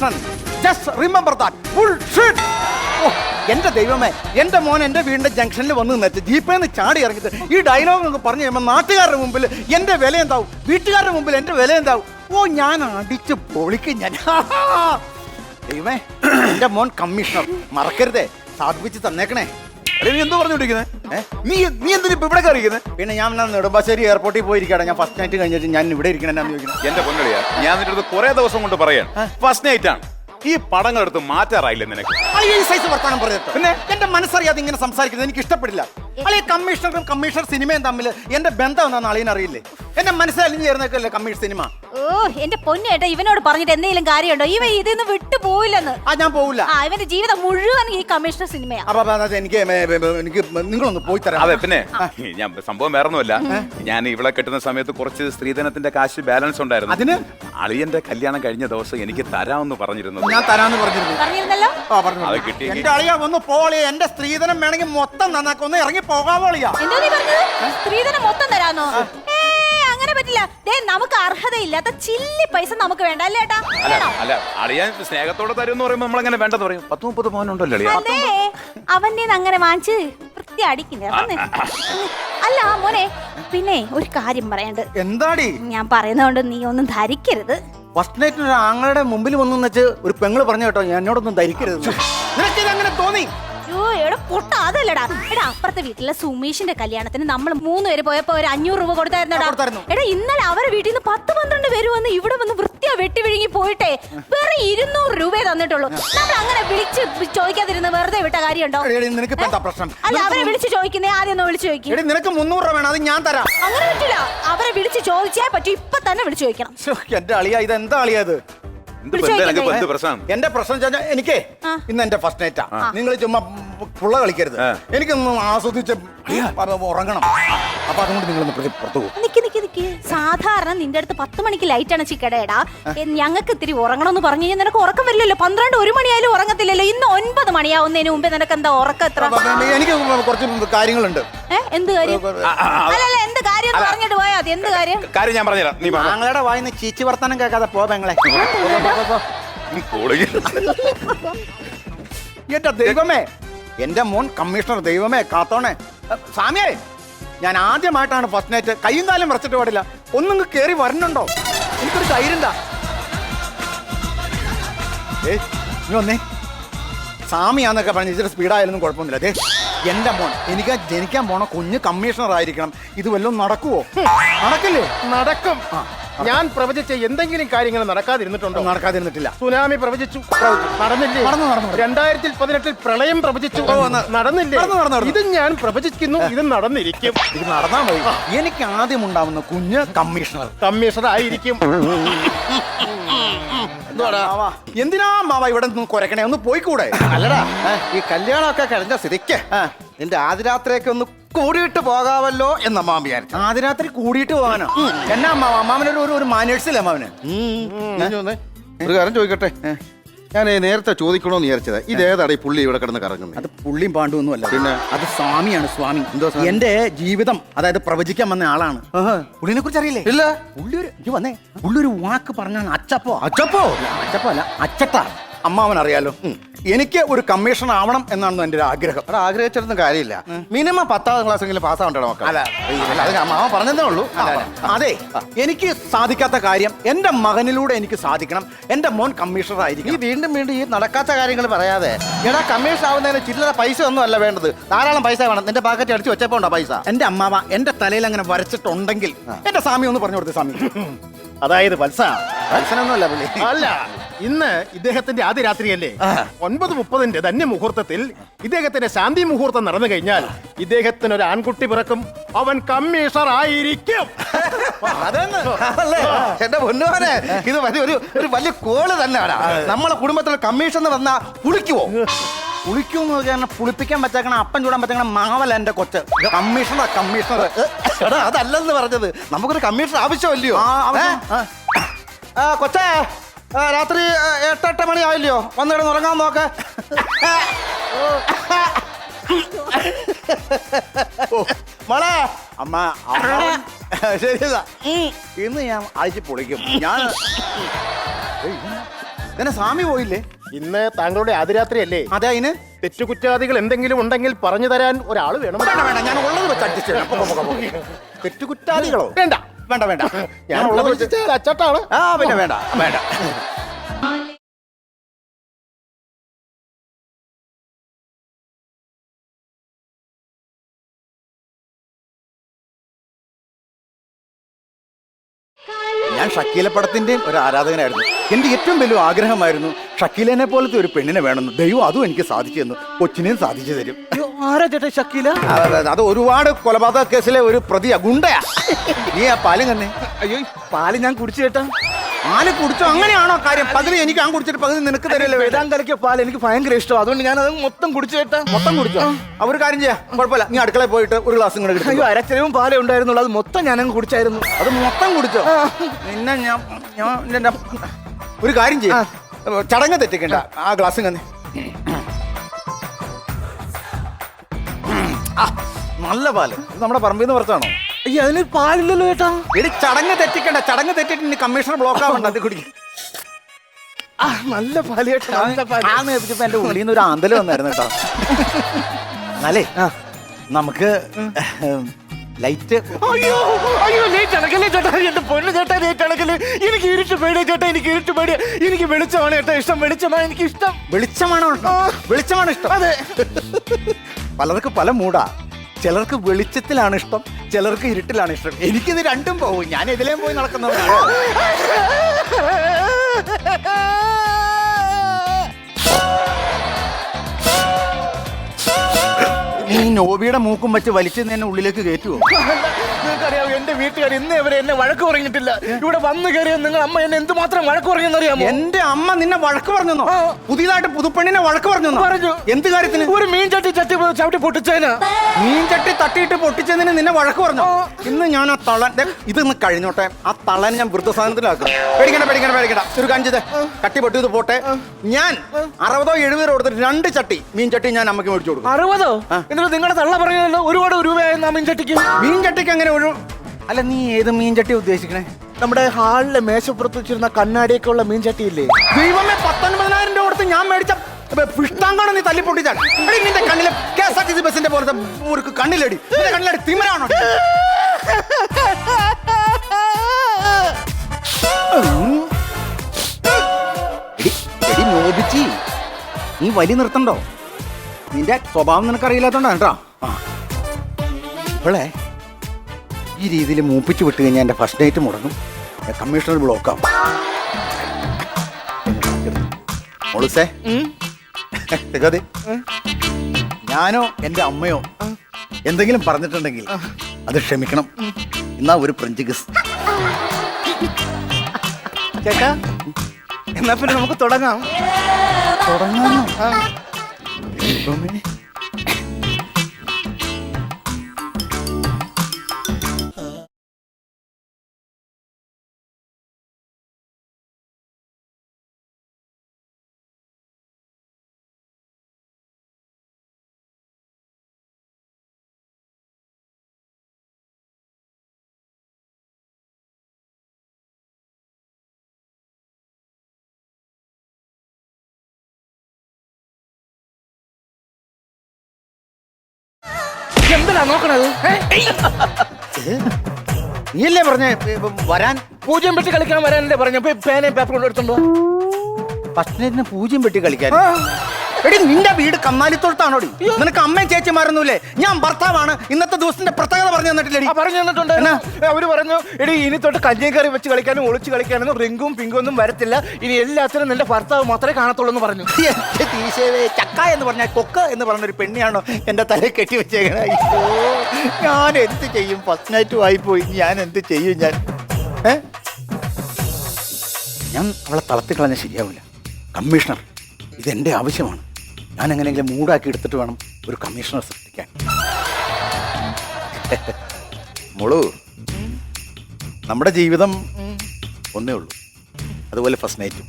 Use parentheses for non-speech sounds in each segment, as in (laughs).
Commission just remember that എന്റെ ദൈവമേ എന്റെ മോൻ എന്റെ വീടിന്റെ ജംഗ്ഷനിൽ വന്ന് നിന്നിട്ട് ജീപ്പേന്ന് ചാടി ഇറങ്ങിയിട്ട് ഈ ഡയലോഗ് ഒക്കെ പറഞ്ഞു കഴിയുമ്പോൾ നാട്ടുകാരുടെ മുമ്പിൽ എന്റെ വില എന്താവും? വീട്ടുകാരുടെ മുമ്പിൽ എന്റെ വില എന്താവും? ഓ ഞാൻ അടിച്ച് പൊളിക്കും ഞാൻ. ദൈവമേ എന്റെ മോൻ കമ്മീഷണർ മറക്കരുതേ. സാധിപ്പിച്ച് തന്നേക്കണേ. നീ എന്തോ പറഞ്ഞോണ്ടിരിക്കുന്നത് നീ നീ എന്തിനാ ഇപ്പൊ ഇവിടെ പിന്നെ ഞാൻ എന്നാ നെടുമ്പാശ്ശേരി എയർപോർട്ടിൽ പോയിരിക്കണം ഞാൻ ഫസ്റ്റ് നൈറ്റ് കഴിഞ്ഞിട്ട് ഞാൻ ഇവിടെ ഇരിക്കണം എന്നാന്ന് ചോദിക്കുന്നത്. എന്റെ പൊന്നടിയാ ഞാൻ നിന്റെ അടുത്ത് കുറെ ദിവസം കൊണ്ട് പറയാം ഫസ്റ്റ് നൈറ്റ് ആണ്. ഈ പടങ്ങൾ എടുത്ത് മാറ്റാറായില്ലേ നിനക്ക്? ഈ സൈസ് വർത്താനം പറയട്ടോ പിന്നെ? എന്റെ മനസ്സറിയാതെ ഇങ്ങനെ സംസാരിക്കുന്നത് എനിക്ക് ഇഷ്ടപ്പെടില്ല. അളിയ കമ്മീഷണറും കമ്മീഷണർ സിനിമയും തമ്മിൽ എന്റെ ബന്ധം എന്താണെന്ന് അളിയൻ അറിയില്ലേ എന്റെ മനസ്സിലലിഞ്ഞ് ചേർന്നേക്കല്ലേ കമ്മീഷൻ സിനിമ? ഓ എന്റെ പൊന്നേട്ടാ ഇവനോട് പറഞ്ഞിട്ട് എന്തെങ്കിലും കാര്യമുണ്ടോ? ഇവ ഇതിന്ന് വിട്ടു പോയില്ലെന്ന് ആ ഞാൻ പോവില്ല. ആ ഇവന്റെ ജീവിതം മുഴുവൻ ഈ കമ്മീഷണർ സിനിമയാ. അപ്പൊ എനിക്ക് മേ- മേ- മേ- എനിക്ക് നിങ്ങളൊന്ന് പോയി തരാം. അതെ പിന്നെ ഞാൻ സംഭവം വേറൊന്നുമല്ല. ഞാൻ ഇവിടെ കെട്ടുന്ന സമയത്ത് കുറച്ച് സ്ത്രീധനത്തിന്റെ കാശ് ബാലൻസ് ഉണ്ടായിരുന്നു. അതിന്? അളിയന്റെ കല്യാണം കഴിഞ്ഞ ദിവസം എനിക്ക് തരാമെന്ന് പറഞ്ഞിരുന്നത് ഞാൻ തരാന്ന് പറഞ്ഞിരുന്നു. പറഞ്ഞിരുന്നല്ലോ? ആ പറഞ്ഞു അത് കിട്ടി. എന്റെ അളിയ ഒന്ന് പോളിയ. എന്റെ സ്ത്രീധനം വേണമെങ്കിൽ മൊത്തം നന്നാക്കി. ഒന്ന് ഇറങ്ങി പോകാവോളിയ എന്തോ നീ പറഞ്ഞത്? സ്ത്രീധനം മൊത്തം തരാന്നോ? ഏ അങ്ങനെ പറ്റില്ല. ദേ നമുക്ക് അർഹതയില്ലാത്ത ചില്ലി പൈസ നമുക്ക് വേണ്ട അല്ലേ ഏട്ടാ? അല്ല വേണോ? അല്ല അളിയൻ സ്നേഹത്തോടെ തരും എന്ന് പറയുമ്പോൾ നമ്മളങ്ങനെ വേണ്ടെന്ന് പറയും. പത്ത് മുപ്പത് മോനുണ്ടല്ലോ അളിയ. അതെ അവന്റെ അങ്ങനെ വാങ്ങിച്ച് വൃത്തി അടിക്കില്ല? അല്ല മോനെ പിന്നെ ഒരു കാര്യം പറയണ്ട്. എന്താടി? ഞാൻ പറയുന്നതുകൊണ്ട് നീ ഒന്നും ധരിക്കരുത്. ഫസ്റ്റ് നൈറ്റ് ഒരു ആങ്ങളുടെ മുമ്പിൽ വന്നു വെച്ച് ഒരു പെങ്ങൾ പറഞ്ഞു കേട്ടോ എന്നോടൊന്നും ധരിക്കരുത്. നിനക്ക് ഇതെങ്ങനെ തോന്നി? അയ്യോ എടാ പൊട്ട അതല്ലടാ. എടാ അപ്പുറത്തെ വീട്ടിലെ സുമേഷിന്റെ കല്യാണത്തിന് നമ്മൾ മൂന്ന് പേര് പോയപ്പോ ഒരു അഞ്ഞൂറ് രൂപ കൊടുത്തായിരുന്നടാ. കൊടുത്തായിരുന്നു. എടാ ഇന്നലെ അവരെ വീട്ടിൽ നിന്ന് പത്ത് പന്ത്രണ്ട് പേര് വന്ന് ഇവിടെ വന്ന് വൃത്തിയാ വെട്ടി വിഴുങ്ങി പോയിട്ടേ. വേറെ ഇരുന്നൂറ് രൂപയെ തന്നിട്ടുള്ളൂ. നമ്മൾ അങ്ങനെ വിളിച്ച് ചോദിക്കാതിരുന്ന് വെറുതെ വിട്ട കാര്യമുണ്ടോ? അല്ല അവരെ വിളിച്ച് ചോദിക്കുന്നേ ആദ്യം ഒന്ന് വിളിച്ച് ചോദിക്കും. നിനക്ക് മുന്നൂറ് രൂപ വേണം അത് ഞാൻ തരാം. അങ്ങനെ പറ്റില്ല. അവരെ വിളിച്ച് ചോദിച്ചേ പറ്റൂ. ഇപ്പൊ തന്നെ വിളിച്ചു ചോദിക്കണം. എന്റെ അളിയാ ഇത് എന്താ അളിയാ ഇത്? എന്ത് ബന്ധം? എനിക്ക് എന്ത് പ്രശ്നം? എന്റെ പ്രശ്നം വെച്ചാൽ എനിക്കേ. ഇന്ന് എന്റെ ഫസ്റ്റ് നൈറ്റാ നിങ്ങൾ ചുമ്മാ പുള്ള കളിക്കരുത്. എനിക്കൊന്ന് ആസ്വദിച്ച് ഉറങ്ങണം. അപ്പൊ അതുകൊണ്ട് നിങ്ങൾ പുറത്തു പോകും നിക്ക് നിക്ക് നിക്ക്. സാധാരണ നിന്റെ അടുത്ത് പത്ത് മണിക്ക് ലൈറ്റ് അണച്ചി കടയടാ ഞങ്ങൾക്ക് ഇത്തിരി ഉറങ്ങണം എന്ന് പറഞ്ഞു കഴിഞ്ഞാൽ നിനക്ക് ഉറക്കം വരില്ലല്ലോ. പന്ത്രണ്ട് ഒരു മണിയായാലും ഉറങ്ങത്തില്ലല്ലോ. ഇന്ന് ഒൻപത് മണിയാവുന്നതിന് മുമ്പേ നിനക്ക് എന്താ ഉറക്കം എത്ര എനിക്ക് കുറച്ച് കാര്യങ്ങളുണ്ട്. എന്ത് കാര്യം? അല്ലല്ല എന്ത് കാര്യം പറഞ്ഞിട്ട് പോയാ മതി. എന്ത് കാര്യം? കാര്യം ഞാൻ പറഞ്ഞുതരാം. നീ. ഞങ്ങളുടെ വായിന്ന് ചീച്ചി വർത്താനം കേൾക്കാതെ പോ പെങ്ങളെ. എന്റെ ദൈവമേ എന്റെ മോൻ കമ്മീഷണർ ദൈവമേ കാത്തോണേ. സ്വാമിയേ ഞാൻ ആദ്യമായിട്ടാണ് ഫസ്റ്റ് നൈറ്റ് കയ്യും കാലം മറച്ചിട്ട് പാടില്ല. ഒന്നും കയറി വരണുണ്ടോ? എനിക്കൊരു ധൈര്യം ഒന്നേ ഏ നീ വന്നേ. സാമിയാന്നൊക്കെ പറഞ്ഞ് ഇച്ചിരി സ്പീഡായാലൊന്നും കുഴപ്പമൊന്നുമില്ല. അതെ എന്റെ മോൻ എനിക്ക് ജനിക്കാൻ പോണ കുഞ്ഞ് കമ്മീഷണർ ആയിരിക്കണം ഇത് വല്ലതും നടക്കുവോ? നടക്കില്ലേ? നടക്കും. ഞാൻ പ്രവചിച്ച എന്തെങ്കിലും കാര്യങ്ങൾ നടക്കാതിരുന്നിട്ടുണ്ടോ? നടക്കാതിരുന്നിട്ടില്ല. സുനാമി പ്രവചിച്ചു. നടന്നില്ലേ? നടന്നു, നടന്നു, നടന്നു. പതിനെട്ടിൽ പ്രളയം പ്രവചിച്ചു. നടന്നില്ലേ? നടന്നു, നടന്നു, നടന്നു. ഇത് ഞാൻ പ്രവചിക്കുന്നു ഇത് നടന്നിരിക്കും. ഇത് നടന്നാ മതി. എനിക്ക് ആദ്യം ഉണ്ടാവുന്ന കുഞ്ഞ് കമ്മീഷണർ. കമ്മീഷണർ ആയിരിക്കും എന്തിനാ മാവ ഇവിടെ നിന്ന് കുരക്കണേ? ഒന്ന് പോയിക്കൂടെ? അല്ലടാ ഈ കല്യാണമൊക്കെ കഴിഞ്ഞ സ്ഥിതിക്ക് നിന്റെ ആദ്യരാത്രിയൊക്കെ ഒന്ന് കൂടിയിട്ട് പോകാവല്ലോ എന്ന് അമ്മാവൻ വിചാരിച്ചു. ആദ്യ രാത്രി കൂടിയിട്ട് പോകാനോ? എന്നാ അമ്മാവ അമ്മാവനൊരു ഒരു ഒരു മാനേഴ്സില്ല അമ്മാവന്? ഞാൻ ചോദിച്ചേ, ഒരു കാര്യം ചോദിക്കട്ടെ? ഞാൻ നേരത്തെ ചോദിക്കണോന്ന് വിചാരിച്ചത്. ഇത് ഏതാടാ ഈ പുള്ളി ഇവിടെ കിടന്ന് കറങ്ങുന്നത് അത് പുള്ളിയും പാണ്ടും അല്ല പിന്നെ? അത് സ്വാമിയാണ് സ്വാമി. എന്തോ സ്വാമി? എന്റെ ജീവിതം അതായത് പ്രവചിക്കാൻ വന്ന ആളാണ്. പുള്ളിനെ കുറിച്ച് അറിയില്ലേ? ഇല്ല. പുള്ളി ഒരു വന്നേ. പുള്ളി ഒരു വാക്ക് പറഞ്ഞാണ് അച്ചപ്പോ. അച്ചപ്പോ? അച്ചപ്പോ അല്ല അച്ചട്ട അമ്മാവൻ അറിയാലോ എനിക്ക് ഒരു കമ്മീഷൻ ആവണം എന്നാണ് എന്റെ ഒരു ആഗ്രഹം. അവിടെ ആഗ്രഹിച്ചിട്ടൊന്നും കാര്യമില്ല. മിനിമം പത്താം ക്ലാസ് എങ്കിലും അല്ല അത് അമ്മാവൻ പറഞ്ഞതേ ഉള്ളൂ. അതെ എനിക്ക് സാധിക്കാത്ത കാര്യം എന്റെ മകനിലൂടെ എനിക്ക് സാധിക്കണം. എന്റെ മോൻ കമ്മീഷണർ ആയിരിക്കും ഈ വീണ്ടും വീണ്ടും ഈ നടക്കാത്ത കാര്യങ്ങൾ പറയാതെ എടാ കമ്മീഷൻ ആവുന്നതിന് ചില്ലറ പൈസ ഒന്നും അല്ല വേണ്ടത്. ധാരാളം പൈസ വേണം. നിന്റെ പാക്കറ്റ് അടിച്ച് വെച്ചപ്പോ ഉണ്ടോ പൈസ? എന്റെ അമ്മാവ എന്റെ തലയിൽ അങ്ങനെ വരച്ചിട്ടുണ്ടെങ്കിൽ എന്റെ സ്വാമി ഒന്ന് പറഞ്ഞു കൊടുത്തു സ്വാമി. (laughs) അതായത് വത്സ. വത്സനൊന്നുമല്ല പുള്ളി. അല്ല ഇന്ന് ഇദ്ദേഹത്തിന്റെ ആദ്യ രാത്രിയല്ലേ ഒൻപത് മുപ്പതിന്റെ ധന്യ മുഹൂർത്തത്തിൽ ഇദ്ദേഹത്തിന്റെ ശാന്തി മുഹൂർത്തം നടന്നു കഴിഞ്ഞാൽ ഇദ്ദേഹത്തിന് ഒരു ആൺകുട്ടി പിറക്കും. അവൻ കമ്മീഷണർ ആയിരിക്കും അതെന്ന് എന്റെ ഇത് വലിയ ഒരു വലിയ കോൾ തന്നെയാണ്. നമ്മളെ കുടുംബത്തിൽ കമ്മീഷൻ വന്നാ പുളിക്കുവോ? പുളിക്കും പറഞ്ഞാൽ പുളിപ്പിക്കാൻ പറ്റാക്കണ അപ്പൻ ചൂടാൻ പറ്റാക്കണ മാവല എന്റെ കൊച്ച്. കമ്മീഷണർ കമ്മീഷണർ എടാ അതല്ലെന്ന് പറഞ്ഞത്. നമുക്കൊരു കമ്മീഷണർ ആവശ്യമല്ലയോ? കൊച്ചേ രാത്രി എട്ടെട്ട് മണി ആയില്ലയോ? വന്ന് കിടന്ന് ഉറങ്ങാൻ നോക്ക്. മോളെ. അമ്മ ശരിയല്ല ഇന്ന് ഞാൻ അഴിച്ച് പൊളിക്കും. ഞാൻ പിന്നെ സ്വാമി പോയില്ലേ? ഇന്ന് താങ്കളുടെ ആദിരാത്രിയല്ലേ അതെ അതിന് തെറ്റുകുറ്റാദികൾ എന്തെങ്കിലും ഉണ്ടെങ്കിൽ പറഞ്ഞു തരാൻ ഒരാൾ വേണം. വേണ്ട വേണ്ട ഞാൻ ഉള്ളത് വെച്ച് അഡ്ജസ്റ്റ് ചെയ്യാം. വേണ്ട വേണ്ട വേണ്ട. ഞാൻ ഉള്ളത് വെച്ചിട്ട് അച്ചട്ടാണ്. ആ പിന്നെ വേണ്ട വേണ്ട. ഞാൻ ഷക്കീല പടത്തിന്റെയും ഒരു ആരാധകനായിരുന്നു. എന്റെ ഏറ്റവും വലിയ ആഗ്രഹമായിരുന്നു ഷക്കീലനെ പോലത്തെ ഒരു പെണ്ണിനെ വേണമെന്ന്. ദൈവം അതും എനിക്ക് സാധിച്ചു തന്നു കൊച്ചിനെയും സാധിച്ചു തരും. ആരാ ചേട്ടാ ഷക്കീല? അത് ഒരുപാട് കൊലപാതക കേസിലെ ഒരു പ്രതിയാ ഗുണ്ടയാ. നീ ആ പാലും തന്നെ. അയ്യോ പാൽ ഞാൻ കുടിച്ചു ചേട്ടാ. പാൽ കുടിച്ചോ? അങ്ങനെയാണോ കാര്യം? പകുതി എനിക്ക് ഞാൻ കുടിച്ചിട്ട് പകുതി നിനക്ക് തരല്ലേ വേദാൻ കലക്കിയ പാൽ എനിക്ക് ഭയങ്കര ഇഷ്ടമാണ്. അതുകൊണ്ട് ഞാൻ അത് മൊത്തം കുടിച്ചു കേട്ടാ. മൊത്തം കുടിച്ചോ? അവർ കാര്യം ചെയ്യാം. കുഴപ്പമില്ല. നീ അടുക്കളയിൽ പോയിട്ട് ഒരു ഗ്ലാസ് ഇങ്ങോട്ട് അയ്യോ അരച്ചരവും പാലേ ഉണ്ടായിരുന്നുള്ളൂ. അത് മൊത്തം ഞാനങ്ങ് കുടിച്ചായിരുന്നു. അത് മൊത്തം കുടിച്ചോ? നിന്നെ ഞാൻ ഞാൻ ഒരു കാര്യം ചെയ്യാം. ചടങ്ങ് തെറ്റിക്കണ്ട. ആ ഗ്ലാസ് ഇങ്ങനെ നല്ല പാൽ. നമ്മുടെ പറമ്പിൽ നിന്ന് പുറത്താണോ അയ്യോ അതിന് പാലില്ലല്ലോ ചേട്ടാ എടി ചടങ്ങ് തെറ്റിക്കണ്ട ചടങ്ങ് തെറ്റിട്ട് ഇനി കമ്മീഷണർ ബ്ലോക്ക് ആവണ്ട അത് കുടിക്കും. ആ നല്ല പാൽ ചേട്ടാ നല്ല പാൽ. എന്റെ ഉള്ളിൽ നിന്ന് ഒരു ആന്തൽ വന്നായിരുന്നു കേട്ടോ. എന്നാലേ നമുക്ക് ലൈറ്റ്. അയ്യോ അയ്യോ ലേറ്റ് അടക്കല്ലേ ചേട്ടാ എന്റെ പൊണ്ണ് ചേട്ടാ ലേറ്റ് അടക്കല്ലേ എനിക്ക് ഇരുട്ട് പേടിയ ചേട്ടാ എനിക്ക് ഇരുട്ട് പേടിയ. എനിക്ക് വെളിച്ചമാണ് ചേട്ടാ ഇഷ്ടം വെളിച്ചമാണ് എനിക്ക് ഇഷ്ടം വെളിച്ചമാണോ വെളിച്ചമാണ് ഇഷ്ടം? അതെ. പലർക്ക് പല മൂടാ. ചിലർക്ക് വെളിച്ചത്തിലാണ് ഇഷ്ടം ചിലർക്ക് ഇരുട്ടിലാണ് ഇഷ്ടം. എനിക്കിത് രണ്ടും പോകും ഞാൻ എതിലേം പോയി നടക്കുന്നവരാണ് നീ നോബിയുടെ മൂക്കും വെച്ച് വലിച്ചു എന്നെ ഉള്ളിലേക്ക് നിങ്ങൾക്കറിയാമോ എന്റെ വീട്ടുകാർ ഇന്ന് ഇവരെ എന്നെ വഴക്ക് പറഞ്ഞിട്ടില്ല. ഇവിടെ വന്നു കയറിയ നിങ്ങൾ അമ്മ എന്നെ എന്തുമാത്രം വഴക്ക് പറഞ്ഞെന്നറിയാമോ? എന്റെ അമ്മ നിന്നെ വഴക്ക് പറഞ്ഞോ പുതിയതായിട്ട് പുതുപ്പെണ്ണിനെ വഴക്ക് പറഞ്ഞു പറഞ്ഞു. എന്ത് കാര്യത്തിന്? ഒരു മീൻ ചട്ടി ചട്ടി ചവിട്ടി പൊട്ടിച്ചതിന് മീൻ ചട്ടി തട്ടിയിട്ട് പൊട്ടിച്ചതിന് നിന്നെ വഴക്ക് പറഞ്ഞു? ഇന്ന് ഞാൻ ആ തളൻ ഇതൊന്ന് കഴിഞ്ഞോട്ടെ. ആ തളൻ ഞാൻ വൃദ്ധസാധനത്തിലാക്കും. പേടിക്കണ്ട പേടിക്കണ്ട പേടിക്കണ്ട. ഒരു കഞ്ചിത് കട്ടി പൊട്ടിയത് പോട്ടെ. ഞാൻ അറുപതോ എഴുപതോ കൊടുത്തിട്ട് രണ്ട് ചട്ടി മീൻ ചട്ടി ഞാൻ അമ്മയ്ക്ക് മേടിച്ചു കൊടുക്കും. അറുപതോ? എന്നിട്ട് നിങ്ങളുടെ തള്ള പറഞ്ഞല്ലോ ഒരുപാട് രൂപയായിരുന്നു ആ മീൻ ചട്ടിക്ക്? മീൻ ചട്ടിക്ക് അങ്ങനെ ഒരു അല്ല നീ ഏത് മീൻചട്ടി ഉദ്ദേശിക്കണേ? നമ്മുടെ ഹാളിലെ മേശപ്പുറത്ത് വെച്ചിരുന്ന കണ്ണാടിയൊക്കെ ഉള്ള മീൻചട്ടി ഇല്ലേ ദൈവമേ പത്തൊൻപതിനായിരം രൂപ കൊടുത്ത് ഞാൻ മേടിച്ച പിഷ്ടാങ്കാണ് നീ തല്ലി പൊട്ടിച്ചാൽ എടി, നിന്റെ കണ്ണിലെ K S R T C ബസിന്റെ പോലത്തെ ഒരു കണ്ണിലടി. നിന്റെ കണ്ണിലടി തിമരാണോ? എടി, നോബിച്ചി നീ വലി നിർത്തണ്ടോ? നിന്റെ സ്വഭാവം നിനക്കറിയില്ലാത്തോണ്ടാണ് കേട്ടോ. ഇപ്പോളേ ഈ രീതിയിൽ മൂപ്പിച്ച് വിട്ട് കഴിഞ്ഞാൽ എന്റെ ഫസ്റ്റ് നൈറ്റ് മുടങ്ങും. കമ്മീഷണർ ബ്ലോക്കാവും ഗതി ഞാനോ എന്റെ അമ്മയോ എന്തെങ്കിലും പറഞ്ഞിട്ടുണ്ടെങ്കിൽ അത് ക്ഷമിക്കണം. എന്നാ ഒരു ഫ്രഞ്ച് കിസ് ചേട്ടാ എന്നാ പിന്നെ നമുക്ക് തുടങ്ങാം. തുടങ്ങാനോ? എന്തിനാ നോക്കണത്. നീയല്ലേ പറഞ്ഞേ വരാൻ? പൂജ്യം പെട്ടി കളിക്കാൻ വരാനല്ലേ പറഞ്ഞു? പേനയും പേപ്പറും കൊണ്ടെടുത്തുണ്ടോ ഫസ്റ്റ് നൈറ്റിന് പൂജ്യം പെട്ടി കളിക്കാൻ. എടി നിന്റെ വീട് കമ്മാലിത്തോട്ടത്താണോടി നിനക്ക് അമ്മയും ചേച്ചിമാരൊന്നുമില്ലേ? ഞാൻ ഭർത്താവാണ്. ഇന്നത്തെ ദിവസത്തിന്റെ പ്രത്യേകത പറഞ്ഞു തന്നിട്ടില്ലേ പറഞ്ഞു തന്നിട്ടുണ്ട്. അവർ പറഞ്ഞു എടി ഇനി തൊട്ട് കഞ്ഞിക്കറി വെച്ച് കളിക്കാനും ഒളിച്ച് കളിക്കാനൊന്നും റിങ്കും പിങ്കും ഒന്നും വരത്തില്ല. ഇനി എല്ലാത്തിനും നിന്റെ ഭർത്താവ് മാത്രമേ കാണത്തുള്ളൂ എന്ന് പറഞ്ഞു. തീശേവേ, ചക്ക എന്ന് പറഞ്ഞ കൊക്ക എന്ന് പറഞ്ഞ ഒരു പെണ്ണിയാണോ എന്റെ തലയിൽ കെട്ടി വെച്ചേക്കണേ? ഞാൻ എന്ത് ചെയ്യും? ഫസ്റ്റ് നൈറ്റ് ആയിപ്പോയി. ഞാൻ എന്ത് ചെയ്യും ഞാൻ? ഞാൻ അവളെ തളർത്തി കളഞ്ഞാൽ ശരിയാവില്ല. കമ്മീഷണർ ഇതെന്റെ ആവശ്യമാണ്. ഞാൻ എങ്ങനെയെങ്കിലും മൂടാക്കി എടുത്തിട്ട് വേണം ഒരു കമ്മീഷണർ സൃഷ്ടിക്കാൻ. മോളു നമ്മുടെ ജീവിതം ഒന്നേ ഉള്ളൂ. അതുപോലെ ഫസ്റ്റ് നൈറ്റ്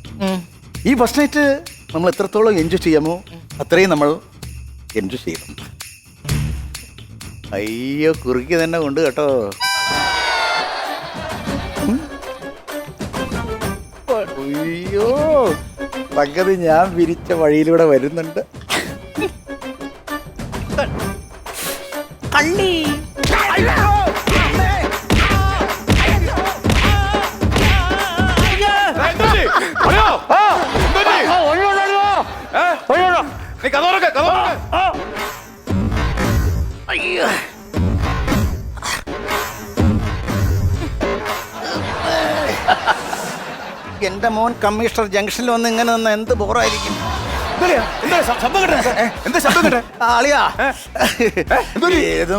ഈ ഫസ്റ്റ് നൈറ്റ് നമ്മൾ എത്രത്തോളം എൻജോയ് ചെയ്യാമോ അത്രയും നമ്മൾ എൻജോയ് ചെയ്യണം. അയ്യോ കുറുക്കി തന്നെ കൊണ്ട് കേട്ടോ. അയ്യോ സംഗതി ഞാൻ വിരിച്ച വഴിയിലൂടെ വരുന്നുണ്ട്. ഹലോ നീ അയ്യോ മോൻ കമ്മീഷണർ ജംഗ്ഷനിൽ വന്ന് ഇങ്ങനെ നിന്ന് എന്ത് ബോറായിരിക്കും?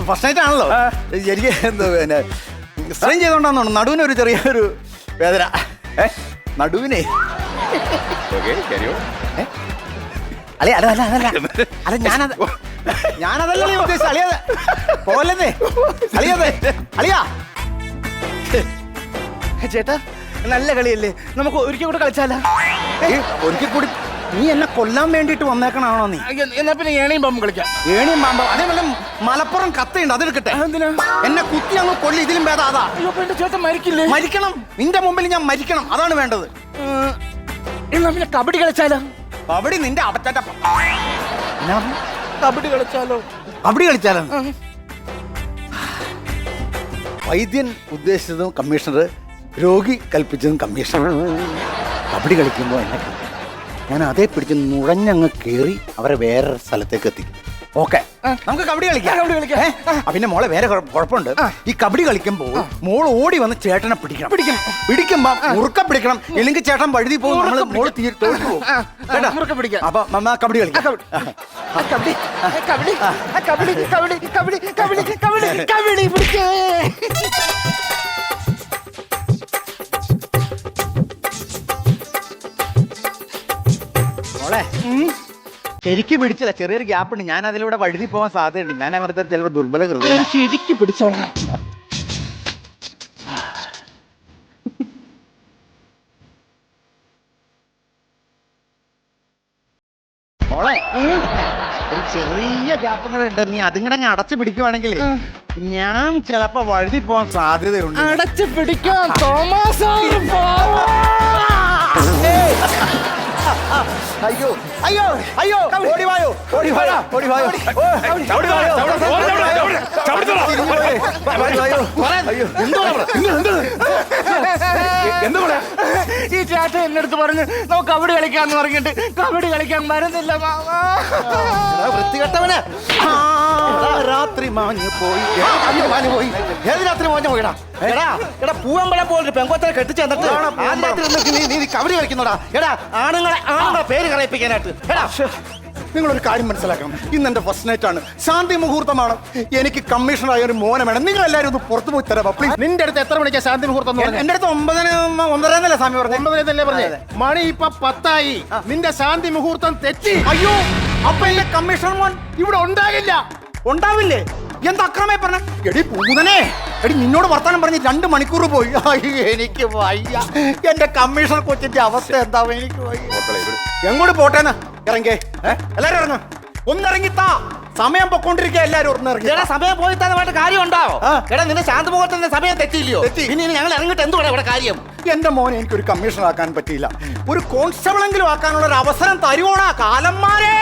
ഫസ്റ്റ് നൈറ്റ് ആണല്ലോ? എനിക്ക് എന്തോ പിന്നെ സ്ട്രെയിൻ ചെയ്തോണ്ടാന്നോ നടുവിന് ഒരു ചെറിയൊരു വേദന. നടുവിനെ. അളി അല്ല അല്ല അതല്ല. അല്ല ഞാനത് ഞാനതല്ലേ ഉദ്ദേശിച്ച അളിയത് പോലെന്നേ അളിയതെ അളിയാ ചേട്ടാ നല്ല കളിയല്ലേ? നമുക്ക് ഒരിക്കൽ കൂടെ കളിച്ചാലോ? ഒരിക്കൽ കൂടി നീ എന്നെ കൊല്ലാൻ വേണ്ടിയിട്ട് വന്നേക്കണാണോ നീ? എന്നാ പിന്നെ ഏണിയും പാമ്പും കളിക്കാം. ഏണിയും പാമ്പോ അതേപോലെ മലപ്പുറം കത്തയുണ്ട് അതെടുക്കട്ടെ. എന്നെ കുത്തി അങ്ങ് കൊല്ലി ഇതിലും ഭേദം അതാ. ചേട്ടൻ മരിക്കില്ലേ? മരിക്കണം. നിന്റെ മുമ്പിൽ ഞാൻ മരിക്കണം. അതാണ് വേണ്ടത്. എന്നാ പിന്നെ കബഡി കളിച്ചാലോ? കബഡി നിന്റെ അപ്പച്ചാറ്റ കബഡി കളിച്ചാലോ? കബഡി കളിച്ചാലോ? വൈദ്യൻ ഉദ്ദേശിച്ചതും കമ്മീഷണർ രോഗി കൽപ്പിച്ചതും കമ്മീഷണർ കബഡി കളിക്കുമ്പോൾ എന്നെ. ഞാൻ അതേ പിടിച്ച് നുഴഞ്ഞങ്ങ് കയറി അവരെ വേറെ സ്ഥലത്തേക്ക് എത്തി ഓക്കെ നമുക്ക് കബഡി കളിക്കാം കബഡി കളിക്കാം. പിന്നെ മോളെ വേറെ കുഴ- കുഴപ്പമുണ്ട് ഈ കബഡി കളിക്കുമ്പോൾ മോൾ ഓടി വന്ന് ചേട്ടനെ പിടിക്കണം പിടിക്കണം പിടിക്കുമ്പോ മുറുക്ക പിടിക്കണം ഇല്ലെങ്കിൽ ചേട്ടൻ വഴുതി പോകും നമ്മൾ മോൾ പോകും. മുറുക്ക പിടിക്കാം. അപ്പൊ മമ്മ കബഡി കളിക്കാം കബഡി കബഡി കബഡി കബഡി കബഡി കബഡി കബഡി കബഡി കബഡി മോളെ. ശരിക്കും പിടിച്ചില്ല ചെറിയൊരു ഗ്യാപ്പ് ഉണ്ട്. ഞാൻ അതിലൂടെ വഴുതി പോകാൻ സാധ്യതയുണ്ട്. ഞാൻ അവരുടെ ചിലപ്പോൾ ദുർബല ഹൃദയം ശരിക്ക് പിടിച്ചോളാം. മോളെ ഒരു ചെറിയ ഉണ്ട്. നീ അതിങ്ങനെ അങ്ങ് അടച്ചു പിടിക്കുവാണെങ്കിൽ ഞാൻ ചിലപ്പോ വഴുതി പോകാൻ സാധ്യതയുണ്ട്. അടച്ചു പിടിക്കാൻ തോമസ് അയ്യോ അയ്യോ അയ്യോ ഓടി വായോ ഓടി വായോ ഓടി വായോ ഓ, ഓടി വാ, എന്താ പറയാ ഈ ചേട്ടൻ എന്റെ അടുത്ത് പറഞ്ഞു നമുക്ക് കബഡി കളിക്കാന്ന് പറഞ്ഞിട്ട് കബഡി കളിക്കാൻ വരുന്നില്ല മാമാ. വൃത്തികെട്ടവനെ. രാത്രി മാഞ്ഞു പോയി. മാഞ്ഞു പോയി? ഏത് രാത്രി മാഞ്ഞു പോയിടാ? എടാ എടാ പൂവമ്പളം പോലൊരു പെങ്കൊച്ചനെ കെട്ടിച്ച് തന്നിട്ട് ആ രാത്രി നീ നീ കബഡി കളിക്കുന്നോടാ. എടാ ആണുങ്ങളെ ആണുങ്ങളെ പേര് കളയിപ്പിക്കാനായിട്ട് എടാ നിങ്ങളൊരു കാര്യം മനസ്സിലാക്കണം. ഇന്ന് എന്റെ ഫസ്റ്റ് നൈറ്റ് ആണ്. ശാന്തി മുഹൂർത്തമാണ്. എനിക്ക് കമ്മീഷണറായ ഒരു മോനെ വേണം. നിങ്ങൾ എല്ലാവരും ഒന്ന് പുറത്തു പോയി തരാം പ്ലീസ് നിന്റെ അടുത്ത് എത്ര മണിക്കാ ശാന്തി മുഹൂർത്തം എന്ന് പറഞ്ഞത്? എന്റെ അടുത്ത് ഒമ്പതിന് ഒന്നര എന്നല്ലേ സമയം പറഞ്ഞു ഒമ്പതിനല്ലേ പറഞ്ഞേ അതെ, മണി ഇപ്പൊ പത്തായി. നിന്റെ ശാന്തി മുഹൂർത്തം തെറ്റി. അയ്യോ അപ്പൊ എന്റെ കമ്മീഷണർ മോൻ. ഇവിടെ ഉണ്ടാകില്ല ഉണ്ടാവില്ലേ? എന്താ അക്രമേ പറഞ്ഞ? എടി പൂതനെ എടി നിന്നോട് വർത്താനം പറഞ്ഞ് രണ്ട് മണിക്കൂർ പോയി. അയ്യോ എനിക്ക് വയ്യ. എന്റെ കമ്മീഷൻ കൊച്ചിന്റെ അവസ്ഥ എന്താവും എനിക്ക് വയ്യ. എങ്ങോട്ട് പോട്ടേന്ന്? ഇറങ്ങേ. എല്ലാരും ഇറങ്ങ. ഒന്നിറങ്ങിത്താ സമയം പൊക്കോണ്ടിരിക്കുക എല്ലാരും ഒന്നിറങ്ങി എടാ സമയം പോയി തന്നെ കാര്യം ഉണ്ടാവോ എടാ നിന്റെ ശാന്തമുഖത്തിന്റെ സമയം തെറ്റിയില്ലയോ? തെറ്റി. ഇനി ഞങ്ങൾ ഇറങ്ങിട്ട് എന്തുവാണ് ഇവിടെ കാര്യം? എന്റെ മോനെ എനിക്കൊരു കമ്മീഷണർ ആക്കാൻ പറ്റിയില്ല. ഒരു കോൺസ്റ്റബിളെങ്കിലും ആക്കാനുള്ള ഒരു അവസരം തരുവോടാ കാലന്മാരെ?